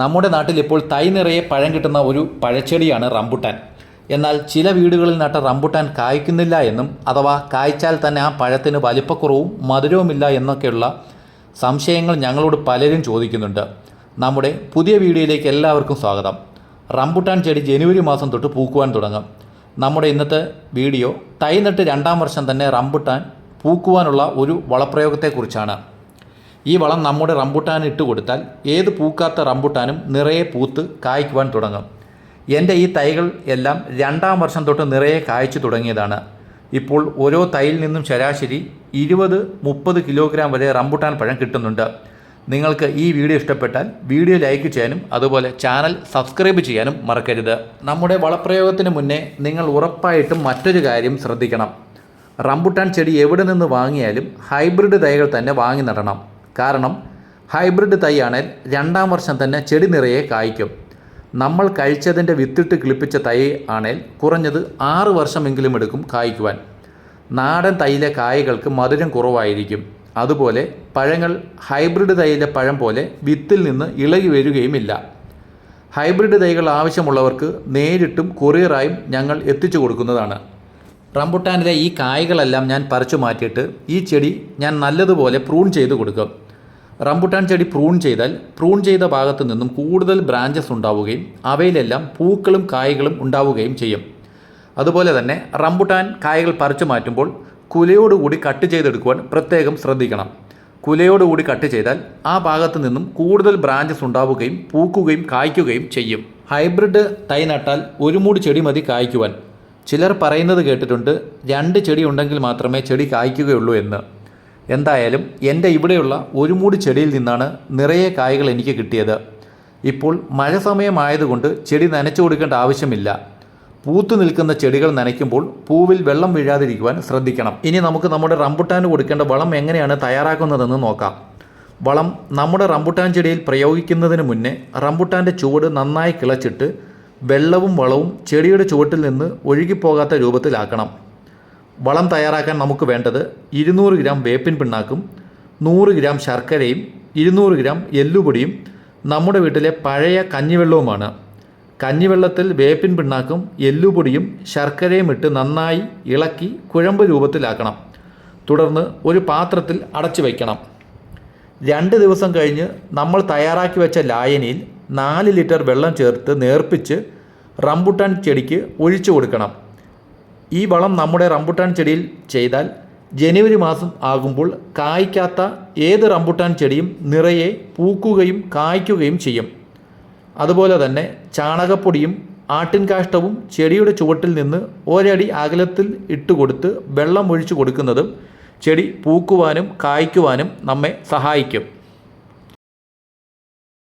നമ്മുടെ നാട്ടിൽ ഇപ്പോൾ തൈ നിറയെ പഴം കിട്ടുന്ന ഒരു പഴച്ചെടിയാണ് റംബുട്ടാൻ. എന്നാൽ ചില വീടുകളിൽ നട്ട റംബുട്ടാൻ കായ്ക്കുന്നില്ല എന്നും അഥവാ കായ്ച്ചാൽ തന്നെ ആ പഴത്തിന് വലിപ്പക്കുറവും മധുരവുമില്ല എന്നൊക്കെയുള്ള സംശയങ്ങൾ ഞങ്ങളോട് പലരും ചോദിക്കുന്നുണ്ട്. നമ്മുടെ പുതിയ വീഡിയോയിലേക്ക് എല്ലാവർക്കും സ്വാഗതം. റംബുട്ടാൻ ചെടി ജനുവരി മാസം തൊട്ട് പൂക്കുവാൻ തുടങ്ങും. നമ്മുടെ ഇന്നത്തെ വീഡിയോ തൈ നട്ട് രണ്ടാം വർഷം തന്നെ റംബുട്ടാൻ പൂക്കുവാനുള്ള ഒരു വളപ്രയോഗത്തെക്കുറിച്ചാണ്. ഈ വളം നമ്മുടെ റംബുട്ടാൻ ഇട്ട് കൊടുത്താൽ ഏത് പൂക്കാത്ത റംബുട്ടാനും നിറയെ പൂത്ത് കായ്ക്കുവാൻ തുടങ്ങും. എന്റെ ഈ തൈകൾ എല്ലാം രണ്ടാം വർഷം തൊട്ട് നിറയെ കായ്ച്ചു തുടങ്ങിയതാണ്. ഇപ്പോൾ ഓരോ തൈയിൽ നിന്നും ശരാശരി ഇരുപത് മുപ്പത് കിലോഗ്രാം വരെ റംബുട്ടാൻ പഴം കിട്ടുന്നുണ്ട്. നിങ്ങൾക്ക് ഈ വീഡിയോ ഇഷ്ടപ്പെട്ടാൽ വീഡിയോ ലൈക്ക് ചെയ്യാനും അതുപോലെ ചാനൽ സബ്സ്ക്രൈബ് ചെയ്യാനും മറക്കരുത്. നമ്മുടെ വളപ്രയോഗത്തിന് മുന്നേ നിങ്ങൾ ഉറപ്പായിട്ടും മറ്റൊരു കാര്യം ശ്രദ്ധിക്കണം. റംബുട്ടാൻ ചെടി എവിടെ നിന്ന് വാങ്ങിയാലും ഹൈബ്രിഡ് തൈകൾ തന്നെ വാങ്ങി നടണം. കാരണം ഹൈബ്രിഡ് തൈയാണേൽ രണ്ടാം വർഷം തന്നെ ചെടി നിറയെ കായ്ക്കും. നമ്മൾ കഴിച്ചതിന്റെ വിത്തിട്ട് കിളിപ്പിച്ച തൈ ആണേൽ കുറഞ്ഞത് ആറ് വർഷമെങ്കിലും എടുക്കും കായ്ക്കുവാൻ. നാടൻ തൈയിലെ കായകൾക്ക് മധുരം കുറവായിരിക്കും. അതുപോലെ പഴങ്ങൾ ഹൈബ്രിഡ് തൈയിലെ പഴം പോലെ വിത്തിൽ നിന്ന് ഇളകി വരികയുമില്ല. ഹൈബ്രിഡ് തൈകൾ ആവശ്യമുള്ളവർക്ക് നേരിട്ടും കൊറിയറായും ഞങ്ങൾ എത്തിച്ചു കൊടുക്കുന്നതാണ്. റംബുട്ടാനിലെ ഈ കായ്കളെല്ലാം ഞാൻ പറിച്ചു മാറ്റിയിട്ട് ഈ ചെടി ഞാൻ നല്ലതുപോലെ പ്രൂൺ ചെയ്ത് കൊടുക്കും. റംബുട്ടാൻ ചെടി പ്രൂൺ ചെയ്താൽ പ്രൂൺ ചെയ്ത ഭാഗത്തു നിന്നും കൂടുതൽ ബ്രാഞ്ചസ് ഉണ്ടാവുകയും അവയിലെല്ലാം പൂക്കളും കായകളും ഉണ്ടാവുകയും ചെയ്യും. അതുപോലെ തന്നെ റംബുട്ടാൻ കായകൾ പറിച്ചു മാറ്റുമ്പോൾ കുലയോടുകൂടി കട്ട് ചെയ്തെടുക്കുവാൻ പ്രത്യേകം ശ്രദ്ധിക്കണം. കുലയോടുകൂടി കട്ട് ചെയ്താൽ ആ ഭാഗത്തു നിന്നും കൂടുതൽ ബ്രാഞ്ചസ് ഉണ്ടാവുകയും പൂക്കുകയും കായ്ക്കുകയും ചെയ്യും. ഹൈബ്രിഡ് തൈ നട്ടാൽ ഒരു മൂട് ചെടി മതി കായ്ക്കുവാൻ. ചിലർ പറയുന്നത് കേട്ടിട്ടുണ്ട് രണ്ട് ചെടി ഉണ്ടെങ്കിൽ മാത്രമേ ചെടി കായ്ക്കുകയുള്ളൂ എന്ന്. എന്തായാലും എന്റെ ഇവിടെയുള്ള ഒരു മൂടി ചെടിയിൽ നിന്നാണ് നിറയെ കായ്കൾ എനിക്ക് കിട്ടിയത്. ഇപ്പോൾ മഴ സമയമായതുകൊണ്ട് ചെടി നനച്ചു കൊടുക്കേണ്ട ആവശ്യമില്ല. പൂത്തു നിൽക്കുന്ന ചെടികൾ നനയ്ക്കുമ്പോൾ പൂവിൽ വെള്ളം വീഴാതിരിക്കുവാൻ ശ്രദ്ധിക്കണം. ഇനി നമുക്ക് നമ്മുടെ റംബുട്ടാന് കൊടുക്കേണ്ട വളം എങ്ങനെയാണ് തയ്യാറാക്കുന്നതെന്ന് നോക്കാം. വളം നമ്മുടെ റംബുട്ടാൻ ചെടിയിൽ പ്രയോഗിക്കുന്നതിന് മുന്നേ റംബുട്ടാന്റെ ചുവട് നന്നായി കിളച്ചിട്ട് വെള്ളവും വളവും ചെടിയുടെ ചുവട്ടിൽ നിന്ന് ഒഴുകിപ്പോകാത്ത രൂപത്തിലാക്കണം. വളം തയ്യാറാക്കാൻ നമുക്ക് വേണ്ടത് ഇരുന്നൂറ് ഗ്രാം വേപ്പിൻ പിണ്ണാക്കും നൂറ് ഗ്രാം ശർക്കരയും ഇരുന്നൂറ് ഗ്രാം എല്ലുപൊടിയും നമ്മുടെ വീട്ടിലെ പഴയ കഞ്ഞിവെള്ളവുമാണ്. കഞ്ഞിവെള്ളത്തിൽ വേപ്പിൻ പിണ്ണാക്കും എല്ലുപൊടിയും ശർക്കരയും ഇട്ട് നന്നായി ഇളക്കി കുഴമ്പ് രൂപത്തിലാക്കണം. തുടർന്ന് ഒരു പാത്രത്തിൽ അടച്ചു വയ്ക്കണം. രണ്ട് ദിവസം കഴിഞ്ഞ് നമ്മൾ തയ്യാറാക്കി വെച്ച ലായനിയിൽ നാല് ലിറ്റർ വെള്ളം ചേർത്ത് നേർപ്പിച്ച് റംബുട്ടാൻ ചെടിക്ക് ഒഴിച്ചു കൊടുക്കണം. ഈ വളം നമ്മുടെ റംബുട്ടാൻ ചെടിയിൽ ചെയ്താൽ ജനുവരി മാസം ആകുമ്പോൾ കായ്ക്കാത്ത ഏത് റംബുട്ടാൻ ചെടിയും നിറയെ പൂക്കുകയും കായ്ക്കുകയും ചെയ്യും. അതുപോലെ തന്നെ ചാണകപ്പൊടിയും ആട്ടിൻകാഷ്ടവും ചെടിയുടെ ചുവട്ടിൽ നിന്ന് ഒരടി അകലത്തിൽ ഇട്ടുകൊടുത്ത് വെള്ളം ഒഴിച്ചു കൊടുക്കുന്നതും ചെടി പൂക്കുവാനും കായ്ക്കുവാനും നമ്മെ സഹായിക്കും.